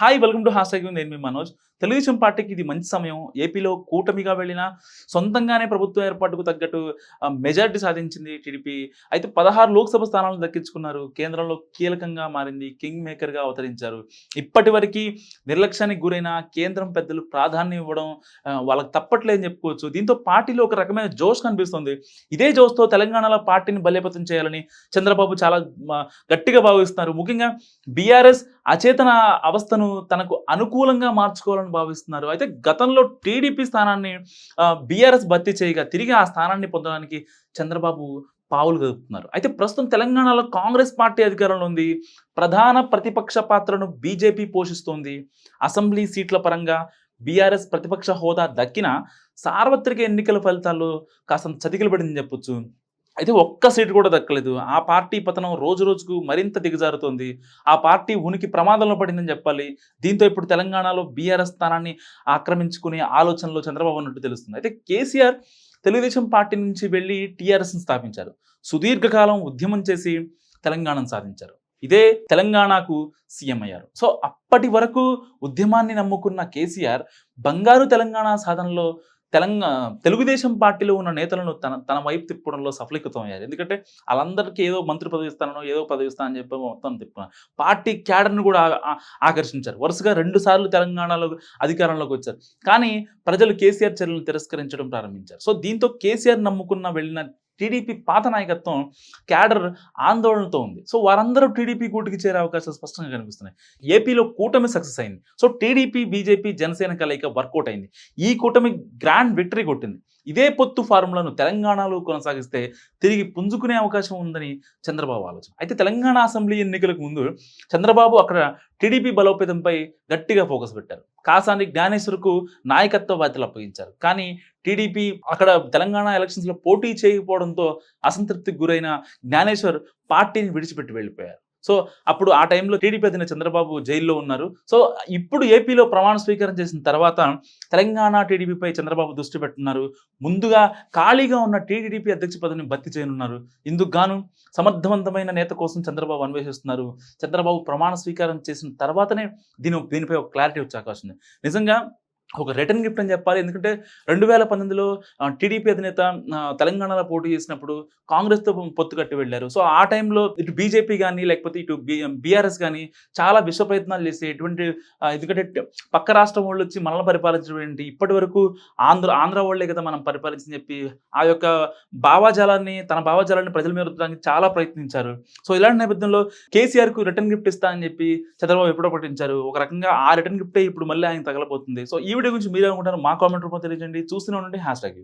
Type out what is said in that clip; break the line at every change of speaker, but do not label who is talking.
Hi welcome to hashtag నేను మీ మనోజ్ తెలుగుదేశం పార్టీకి ఇది మంచి సమయం. ఏపీలో కూటమిగా వెళ్ళిన సొంతంగానే ప్రభుత్వం ఏర్పాటుకు తగ్గట్టు మెజార్టీ మెజారిటీ సాధించింది టీడీపీ. అయితే పదహారు లోక్సభ స్థానాలను దక్కించుకున్నారు. కేంద్రంలో కీలకంగా మారింది కింగ్ మేకర్గా అవతరించారు. ఇప్పటి వరకు నిర్లక్ష్యానికి గురైన కేంద్రం పెద్దలు ప్రాధాన్యం ఇవ్వడం వాళ్ళకి వాళ్ళకి తప్పట్లేదని చెప్పుకోవచ్చు. దీంతో పార్టీలో ఒక రకమైన జోష్ కనిపిస్తుంది. ఇదే జోష్తో తెలంగాణలో పార్టీని బలోపేతం చేయాలని చంద్రబాబు చాలా గట్టిగా భావిస్తున్నారు. ముఖ్యంగా బీఆర్ఎస్ అచేతన అవస్థను తనకు అనుకూలంగా మార్చుకోవాలని భావిస్తున్నారు. అయితే గతంలో టీడీపీ స్థానాన్ని బీఆర్ఎస్ భర్తీ చేయగా తిరిగి ఆ స్థానాన్ని పొందడానికి చంద్రబాబు పావులు కదుపుతున్నారు. అయితే ప్రస్తుతం తెలంగాణలో కాంగ్రెస్ పార్టీ అధికారంలో ఉంది. ప్రధాన ప్రతిపక్ష పాత్రను బీజేపీ పోషిస్తోంది. అసెంబ్లీ సీట్ల పరంగా బీఆర్ఎస్ ప్రతిపక్ష హోదా దక్కిన సార్వత్రిక ఎన్నికల ఫలితాల్లో కాస్త చతికిలు చెప్పొచ్చు. అయితే ఒక్క సీటు కూడా దక్కలేదు. ఆ పార్టీ పతనం రోజు రోజుకు మరింత దిగజారుతోంది. ఆ పార్టీ ఉనికి ప్రమాదంలో పడిందని చెప్పాలి. దీంతో ఇప్పుడు తెలంగాణలో బీఆర్ఎస్ స్థానాన్ని ఆక్రమించుకునే ఆలోచనలో చంద్రబాబు ఉన్నట్టు తెలుస్తుంది. అయితే కేసీఆర్ తెలుగుదేశం పార్టీ నుంచి వెళ్ళి టీఆర్ఎస్ని స్థాపించారు. సుదీర్ఘకాలం ఉద్యమం చేసి తెలంగాణను సాధించారు. ఇదే తెలంగాణకు సీఎం అయ్యారు. సో అప్పటి వరకు ఉద్యమాన్ని నమ్ముకున్న కేసీఆర్ బంగారు తెలంగాణ సాధనలో తెలంగాణ తెలుగుదేశం పార్టీలో ఉన్న నేతలను తన తన వైపు తిప్పడంలో సఫలీకృతం అయ్యారు. ఎందుకంటే వాళ్ళందరికీ ఏదో మంత్రి పదవి ఇస్తానో ఏదో పదవి ఇస్తానని చెప్పి మొత్తం తిప్పుకున్నారు పార్టీ క్యాడర్ను కూడా ఆకర్షించారు. వరుసగా రెండు సార్లు తెలంగాణలో అధికారంలోకి వచ్చారు. కానీ ప్రజలు కేసీఆర్ చర్యలను తిరస్కరించడం ప్రారంభించారు. సో దీంతో కేసీఆర్ నమ్ముకున్న వెళ్ళిన టీడీపీ పాత నాయకత్వం క్యాడర్ ఆందోళనతో ఉంది. సో వారందరూ టీడీపీ కూటికి చేరే అవకాశాలు స్పష్టంగా కనిపిస్తున్నాయి. ఏపీలో కూటమి సక్సెస్ అయింది. సో టీడీపీ బీజేపీ జనసేన కలయిక వర్కౌట్ అయింది. ఈ కూటమి గ్రాండ్ విక్టరీ కొట్టింది. ఇదే పొత్తు ఫార్ములాను తెలంగాణలో కొనసాగిస్తే తిరిగి పుంజుకునే అవకాశం ఉందని చంద్రబాబు ఆలోచన. అయితే తెలంగాణ అసెంబ్లీ ఎన్నికలకు ముందు చంద్రబాబు అక్కడ టీడీపీ బలోపేతంపై గట్టిగా ఫోకస్ పెట్టారు. కాసాని జ్ఞానేశ్వర్కు నాయకత్వ బాధ్యతలు అప్పగించారు. కానీ టీడీపీ అక్కడ తెలంగాణ ఎలక్షన్స్లో పోటీ చేయకపోవడంతో అసంతృప్తికి గురైన జ్ఞానేశ్వర్ పార్టీని విడిచిపెట్టి వెళ్ళిపోయారు. సో అప్పుడు ఆ టైంలో టీడీపీ అధిన చంద్రబాబు జైల్లో ఉన్నారు. సో ఇప్పుడు ఏపీలో ప్రమాణ స్వీకారం చేసిన తర్వాత తెలంగాణ టీడీపీపై చంద్రబాబు దృష్టి పెట్టున్నారు ముందుగా ఖాళీగా ఉన్న టీడీపీ అధ్యక్ష పదవిని భర్తీ చేయనున్నారు. ఇందుకు గాను సమర్థవంతమైన నేత కోసం చంద్రబాబు అన్వేషిస్తున్నారు. చంద్రబాబు ప్రమాణ స్వీకారం చేసిన తర్వాతనే దీని దీనిపై ఒక క్లారిటీ వచ్చే అవకాశం ఉంది. నిజంగా ఒక రిటర్న్ గిఫ్ట్ అని చెప్పాలి. ఎందుకంటే రెండు వేల పంతొమ్మిదిలో టీడీపీ అధినేత తెలంగాణలో పోటీ చేసినప్పుడు కాంగ్రెస్తో పొత్తు కట్టి వెళ్ళారు. సో ఆ టైంలో ఇటు బీజేపీ కానీ లేకపోతే ఇటు బీఆర్ఎస్ కానీ చాలా విశ్వ ప్రయత్నాలు చేసి ఎటువంటి ఎందుకంటే పక్క రాష్ట్రం వాళ్ళు వచ్చి మనల్ని పరిపాలించడం ఇప్పటి వరకు ఆంధ్ర ఆంధ్ర వాళ్ళే కదా మనం పరిపాలించని చెప్పి ఆ యొక్క భావాజాలాన్ని తన భావాజాలాన్ని ప్రజల మీద రుద్దడానికి చాలా ప్రయత్నించారు. సో ఇలాంటి నేపథ్యంలో కేసీఆర్కు రిటర్న్ గిఫ్ట్ ఇస్తా అని చెప్పి చంద్రబాబు ఎప్పుడో ప్రకటించారు. ఒక రకంగా ఆ రిటర్న్ గిఫ్టే ఇప్పుడు మళ్ళీ ఆయన తగలబోతుంది. సో ఈ వీడియో గురించి మీరు అనుకుంటారు మా కామెంట్ రూపంలో తెలియజేయండి. చూస్తూనే ఉండండి. Hash tag